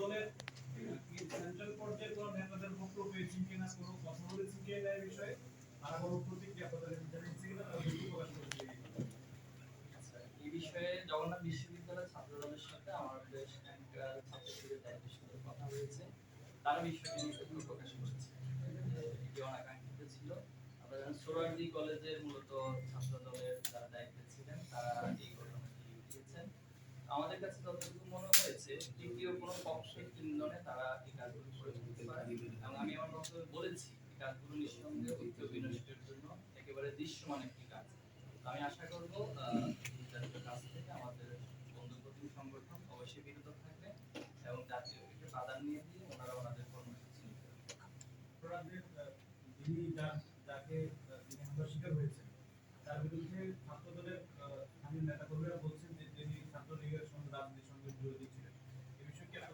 দলের বিষয়ে প্রকাশ করেছে আচ্ছা, এই বিষয়ে জগন্নাথ বিশ্ববিদ্যালয়ের ছাত্র দলের সাথে আমার কলেজের মূলত ছাত্র দলের যারা দায়িত্বে ছিলেন তারা এই ঘটনাটি উঠিয়েছেন আমাদের কাছে যতটুকু হয়েছে তৃতীয় কোনো পক্ষের ইন্ধনে তারা এই কাজগুলো করে তুলতে পারে। এবং আমি আমার বক্তব্যে বলেছি, এই কাজগুলো নিঃসন্দেহে ঐক্য বিনষ্টের জন্য একেবারে দৃশ্যমান একটি কাজ। আমি আশা করব কাজ থেকে আমাদের বন্ধু সংগঠন অবশ্যই বিরত থাকবে এবং জাতীয় প্রাধান্য দিয়ে ওনারা ওনাদের কর্মসূচি নিতে যাকে শিকার হয়েছেন, তার বিরুদ্ধে ছাত্র দলের স্থানীয় বলছেন যে তিনি ছাত্রলীগের সঙ্গে রাজনীতির সঙ্গে বিরোধী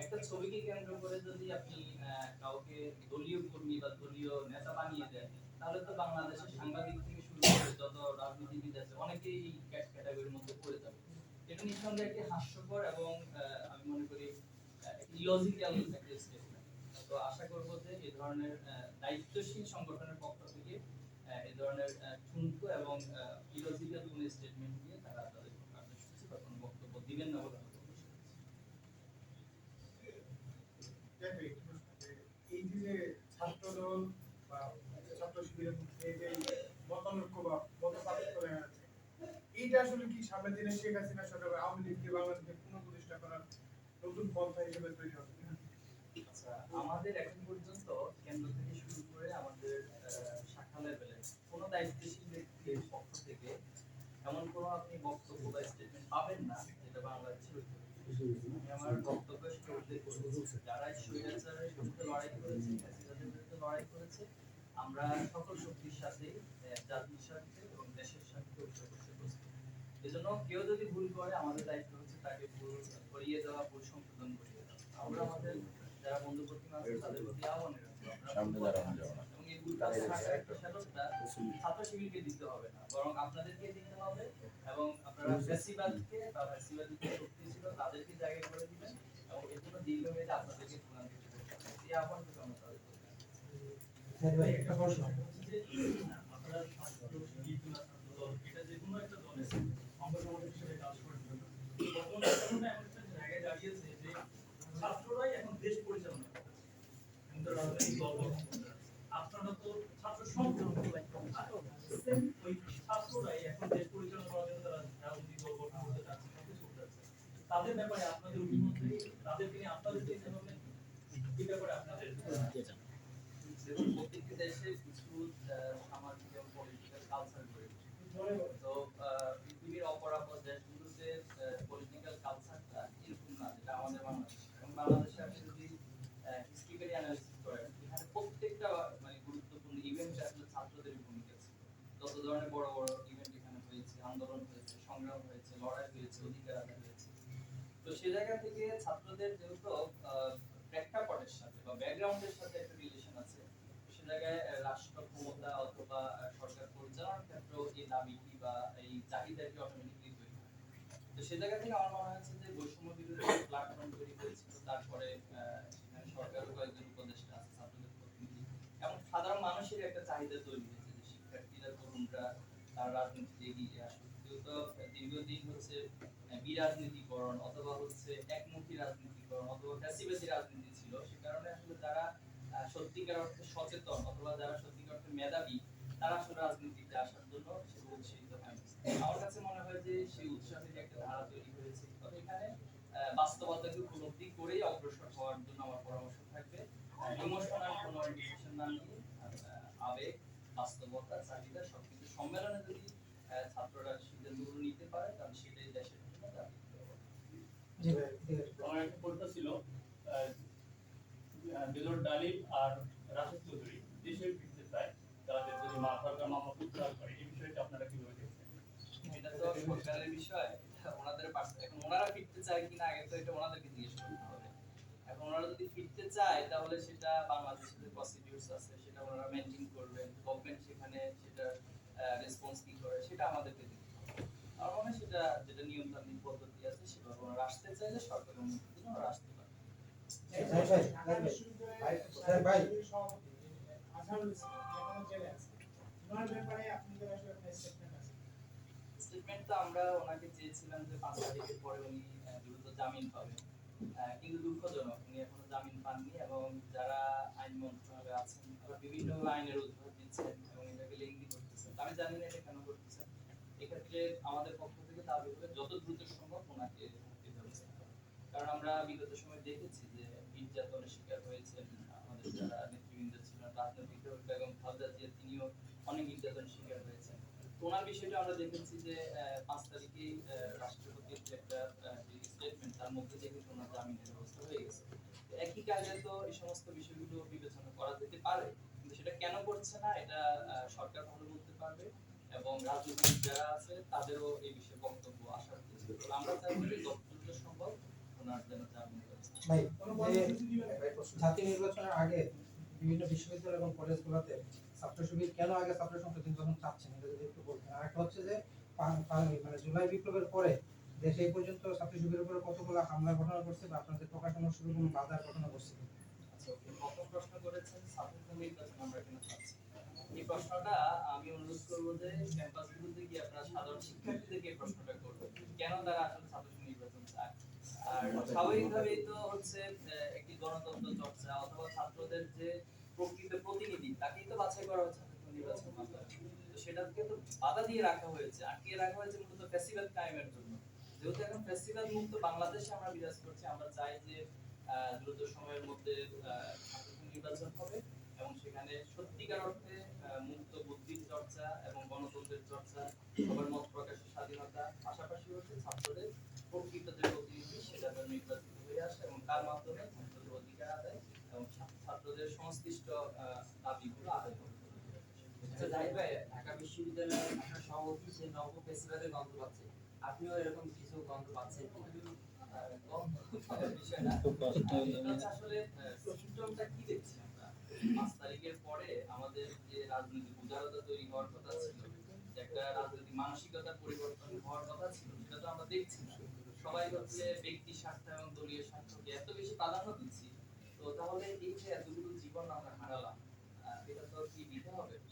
একটা ছবিকে কেন্দ্র করে যদি আপনি কাউকে দলীয় কর্মী বা দলীয় নেতা বানিয়ে দেন, তাহলে তো বাংলাদেশের সাংবাদিক থেকে শুরু করে যত রাজনীতিবিদ আছে, অনেকেই এই ক্যাটাগরির মধ্যে পড়ে যাবে। এটা নিঃসন্দেহে একটি হাস্যকর এবং আমি মনে করি ইলজিক্যাল একটা স্টেটমেন্ট তো আশা করব যে এই ধরনের দায়িত্বশীল সংগঠনের পক্ষ থেকে এই ধরনের ঠুনকো এবং ইলজিক্যাল কোনো স্টেটমেন্ট দিয়ে তারা তাদের কার্যসূচি বা কোনো বক্তব্য দিবেন না বলে আমি বিশ্বাস করি। দেখবে, এই যে ছাত্রদল বা ছাত্র আচ্ছা আমাদের এখন পর্যন্ত কেন্দ্র থেকে শুরু করে আমাদের শাখা লেভেলে কোনো দায়িত্বশীল ব্যক্তির পক্ষ থেকে এমন কোনো আপনি বক্তব্য বা স্টেটমেন্ট পাবেন না যেটা বাংলাদেশের আমার বক্তব্য যারা লড়াই করেছে লড়াই করেছে। আমরা সকল শক্তির সাথে জাতির স্বার্থে এবং দেশের করতে এজন্য কেউ যদি ভুল করে আমাদের দায়িত্ব হচ্ছে তাকে ভুল করিয়ে দেওয়া ভুল সংশোধন করিয়ে দেওয়া। আমরা আমাদের যারা বন্ধু প্রতিমা আছে তাদের প্রতি আহ্বান। এবং এই ভুল কাজ থাকার ছাত্র শিবিরকে দিতে হবে না বরং আপনাদেরকে দিতে হবে এবং আপনারা ফ্যাসিবাদকে বা শক্তি ছিল তাদেরকে জায়গা করে দিবেন এবং এর জন্য দীর্ঘমেয়াদে আপনাদেরকে ভোগান্তি এই আহ্বানটুকু আমরা তাদের করব। ভাই আপনারা তো ছাত্র ওই ছাত্ররাই এখন দেশ পরিচালনা করার জন্য তারা রাজনৈতিক দল গঠন করতে চাচ্ছে তাদের ব্যাপারে আপনাদের অভিমত? তাদেরকে আপনাদের চিন্তা ভাবনা কি? এই ব্যাপারে আপনাদের দেখুন প্রত্যেকটি দেশে কিছু আহ, সামাজিক এবং পলিটিক্যাল কালচার গড়ে ওঠে। তো আহ, পৃথিবীর অপরাপর দেশগুলোতে পলিটিক্যাল কালচারটা এরকম না যেটা আমাদের প্রত্যেকটা মানে রিলেশন আছে সে জায়গায় রাষ্ট্র ক্ষমতা অথবা সরকার পরিচালনার বা এই চাহিদাটি অটোমেটিকলি সে জায়গা থেকে আমার মনে হচ্ছে যে বৈষম্য বিরোধী প্ল্যাটফর্ম তৈরি তারপরে সরকারও কয়েকজন উপদেষ্টা আছে, ছাত্রদের প্রতিনিধি। এবং সাধারণ মানুষের একটা চাহিদা তৈরি হয়েছে যে শিক্ষার্থীরা, তরুণরা, তার রাজনীতিতে এগিয়ে দীর্ঘদিন হচ্ছে বিরাজনীতিকরণ অথবা হচ্ছে একমুখী রাজনীতিকরণ অথবা ফ্যাসিবাদী রাজনীতি ছিল, সে কারণে আসলে যারা সত্যিকার অর্থে সচেতন অথবা যারা সত্যিকার অর্থে মেধাবী, তারা আসলে রাজনীতিতে আসার জন্য উৎসাহিত হয় আমার কাছে মনে হয় যে সেই উৎসাহের একটা ধারা তৈরি হয়েছে। তবে এখানে বাস্তবতাকে উপলব্ধি করেই অগ্রসর হওয়ার জন্য আমার পরামর্শ থাকবে। ইমোশনাল কোনো ডিসিশন না নিয়ে আবেগ বাস্তবতা চাহিদা সব কিছু সম্মেলনে যদি ছাত্ররা সিদ্ধান্তগুলো নিতে পারে তাহলে সেটাই দেশের জন্য আমার একটা প্রশ্ন ছিল দিলর ডালিম আর রাশেদ চৌধুরী দেশের ফিরতে চায় তাদের যদি মাথার কামা উদ্ধার করে এই বিষয়টা আপনারা কীভাবে দেখছেন? এটা তো সরকারের বিষয়। ওনাদের এখন ওনারা ফিরতে চায় কিনা আগে তো এটা ওনাদেরকে জিজ্ঞেস করতে হবে এখন ওনারা যদি ফিরতে চায় তাহলে সেটা বাংলাদেশের যে প্রসিডিউরস আছে সেটা ওনারা মেনটেন করবেন গভর্নমেন্ট সেখানে সেটা রেসপন্স কি করে সেটা আমাদেরকে দিতে হবে আমার মনে সেটা যেটা নিয়মতান্ত্রিক পদ্ধতি আছে সেভাবে ওনারা আসতে চাইলে সরকারের অনুমতি ওনারা আসতে পারে আছে। ওনার ব্যাপারে আপনাদের আসলে? স্টেটমেন্ট তো আমরা ওনাকে চেয়েছিলাম যে পাঁচ তারিখের পরে উনি দ্রুত জামিন পাবেন। কিন্তু দুঃখজনক, উনি এখনও জামিন পাননি এবং যারা আইন মন্ত্রণালয়ে আছেন, তারা বিভিন্ন আইনের উদ্ধার দিচ্ছেন এবং এটাকে লেঙ্গি করতেছেন। আমি জানি না এটা কেন করতেছেন। এক্ষেত্রে আমাদের পক্ষ থেকে দাবি হবে যত দ্রুত সম্ভব ওনাকে মুক্তির ব্যবস্থা কারণ আমরা বিগত সময় দেখেছি যে নির্যাতনের শিকার হয়েছেন আমাদের যারা নেতৃবৃন্দ ছিলেন, রাজনৈতিক বেগম খালেদা জিয়া, তিনিও অনেক নির্যাতনের শিকার হয়েছেন। ওনার বিষয়টা আমরা দেখেছি যে পাঁচ তারিখেই আহ, রাষ্ট্রপতির যে একটা স্টেটমেন্ট তার মধ্যে ওনার জামিনের ব্যবস্থা হয়ে গেছে একই কাজে তো এই সমস্ত বিষয়গুলো বিবেচনা করা যেতে পারে কিন্তু সেটা কেন করছে না এটা সরকার ভালো বলতে পারবে এবং রাজনৈতিক যারা আছে তাদেরও এই বিষয়ে বক্তব্য তো আমরা চাইব যে সম্ভব ওনার যেন জামিনের ব্যবস্থা? জাতীয় নির্বাচনের আগে বিভিন্ন বিশ্ববিদ্যালয় এবং কলেজগুলোতে ছাত্র শিবির কেন আগে ছাত্র সংসদ নির্বাচন চাচ্ছেন এটা যদি একটু বলতেন। আর একটা হচ্ছে যে মানে জুলাই বিপ্লবের পরে দেশে এই পর্যন্ত ছাত্র শিবিরের উপরে কতগুলো হামলা ঘটনা করছে বা আপনাদের প্রকাশনা শুরু কোনো বাধার ঘটনা করছে আচ্ছা, প্রথম প্রশ্ন করেছেন ছাত্রসংঘ নির্বাচন আমরা কেন চাচ্ছি এই প্রশ্নটা আমি অনুরোধ করব যে ক্যাম্পাসগুলোতে গিয়ে আপনারা সাধারণ শিক্ষার্থীদেরকে এই প্রশ্নটা করবেন। কেন তারা আসলে ছাত্রসংঘ নির্বাচন চায়? আর স্বাভাবিকভাবেই তো হচ্ছে একটি গণতন্ত্র চর্চা অথবা ছাত্রদের যে প্রকৃত প্রতিনিধি, তাকেই তো বাছাই করা হচ্ছে নির্বাচন সেটাকে তো বাধা দিয়ে রাখা হয়েছে আটকে রাখা হয়েছে মূলত ফেস্টিভ্যাল টাইমের জন্য। যেহেতু এখন ফেস্টিভ্যাল মুক্ত বাংলাদেশে আমরা বিরাজ করছি, আমরা চাই যে দ্রুত সময়ের মধ্যে নির্বাচন হবে এবং সেখানে সত্যিকার অর্থে মুক্ত বুদ্ধির চর্চা এবং গণতন্ত্রের চর্চা, সবার মত প্রকাশের স্বাধীনতা, পাশাপাশি হচ্ছে ছাত্রদের প্রকৃত প্রতিনিধি, সেটা নির্বাচিত হয়ে আসে এবং তার মাধ্যমে অধিকার আদায় এবং ছাত্রদের সংশ্লিষ্ট আচ্ছা, যে রাজনৈতিক মানসিকতার পরিবর্তন হওয়ার কথা ছিল সেটা তো আমরা দেখছি। সবাই হচ্ছে এবং দলীয় এত বেশি প্রাধান্য দিচ্ছি। তো তাহলে এই যে এতগুলো জীবন আমরা হারালাম আহ, এটা তো কি দিতে হবে তো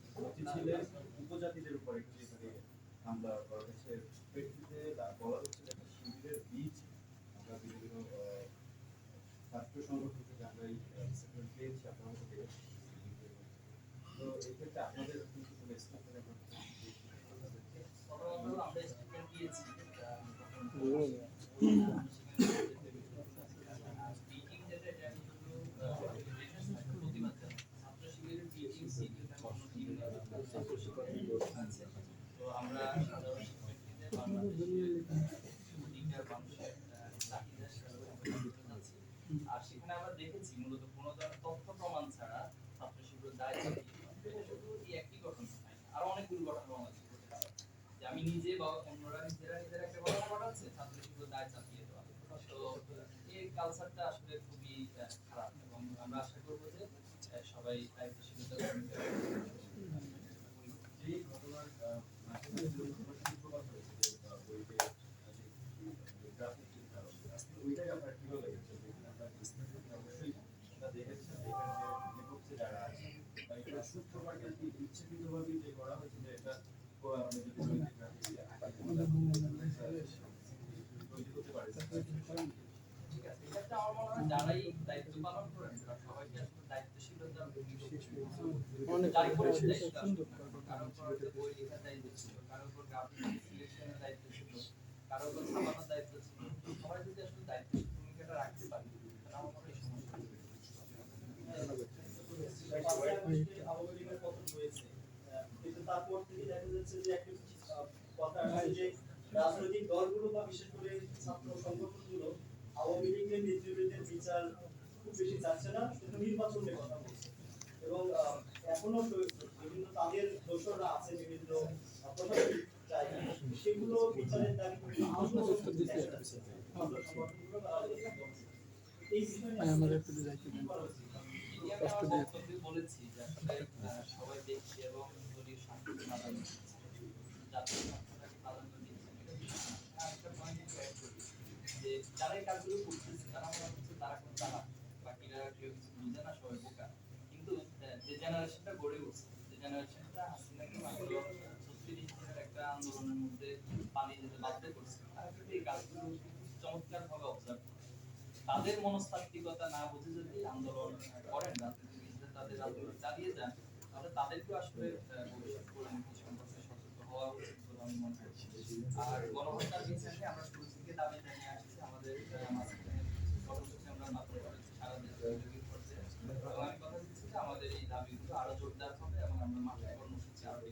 অতিথিদের উপজাতিদের উপরে একটি মানে হামলা করা হয়েছে। প্রেক্ষিতে বলা হচ্ছে একটা শিবিরের বীজ আমরা বিভিন্ন ছাত্র সংগঠন থেকে আমরা এই পেয়েছি আপনারা হয়তো তো এক্ষেত্রে আপনাদের কিন্তু কোনো statement আমরা দিয়েছি এটা আমি তখন মিটিং যেটা এটা আমি শুধু আহ, প্রতিবাদ জানাই। ছাত্র শিবিরের মিটিং সিট কোনো ঠিক নেই ছাত্র শিবিরের আছে তো আমরা সাধারণ শিক্ষার্থীদের বাংলাদেশের অধিকার মানুষের আহ, চাহিদা সেভাবে আমরা দিতে যাচ্ছি। আর সেখানে যে খুবই খারাপ আমরা আশা করব যে সবাই দায়িত্বশীলতা ভূমিকা ঘটনার আহ, মাধ্যমে যে ঘটনাটি প্রকাশ হয়েছে যে আহ, বইতে আহ, যে গ্রাফিক চিত্রায়ন, ওইটাকে আপনার কীভাবে লেগেছে? যেখানে আপনার বিস্তারিত অবশ্যই আপনারা দেখেছেন, এখানে যে বিপক্ষে যারা আছে, বা এটা সূত্রপাত আর কি ইচ্ছাকৃতভাবেই যে করা হয়েছে যে এটা ও, মানে যদি নৈতিক রাজনীতি আগে তৈরি হতে পারে ঠিক আছে আমার মনে যারাই দায়িত্ব পালন করেন তারা সবাইকে আসলে দায়িত্বশীলতার কারও বই লেখার দায়িত্ব ছিল কারও উপর সিলেকশনের দায়িত্ব ছিল কারও উপর দায়িত্ব ছিল। সবাই যদি আসলে দায়িত্ব ভূমিকাটা রাখতে পারে তাহলে আমার মনে হয় এই সমস্যা আবহাওয়ার পতন হয়েছে আহ, কিন্তু তারপর রাজনৈতিক দলগুলো বা বিশেষ করে ছাত্র সংগঠনগুলো আওয়ামী লীগের নেতৃবৃন্দের বিচার খুব বেশি চাচ্ছে না শুধু নির্বাচনের কথা বলছে এবং এখনও বিভিন্ন তাদের দোষরা আছে বিভিন্ন প্রশাসনিক জায়গায় সেগুলো বিচারের দাবি করে। এই বলেছি যে সবাই দেখছে এবং আন্দোলনের মধ্যে পালিয়ে বাধ্য করছে তারা এই কাজগুলো চমৎকার ভাবে অবজার্ভ করে তাদের মনস্তাত্ত্বিকতা না বুঝে যদি আন্দোলন করেন রাজনীতিবিদরা তাদের আন্দোলন চালিয়ে যান, তাহলে তাদেরকেও আসলে ভবিষ্যৎ সতর্ক হওয়া উচিত বলে আমি মনে আমরা শুরু থেকে দাবি আসছি আমাদের কর্মসূচি আমরা মাত্র আমাদের এই দাবিগুলো আরও জোরদার হবে এবং আমরা মাঠে কর্মসূচি আরও।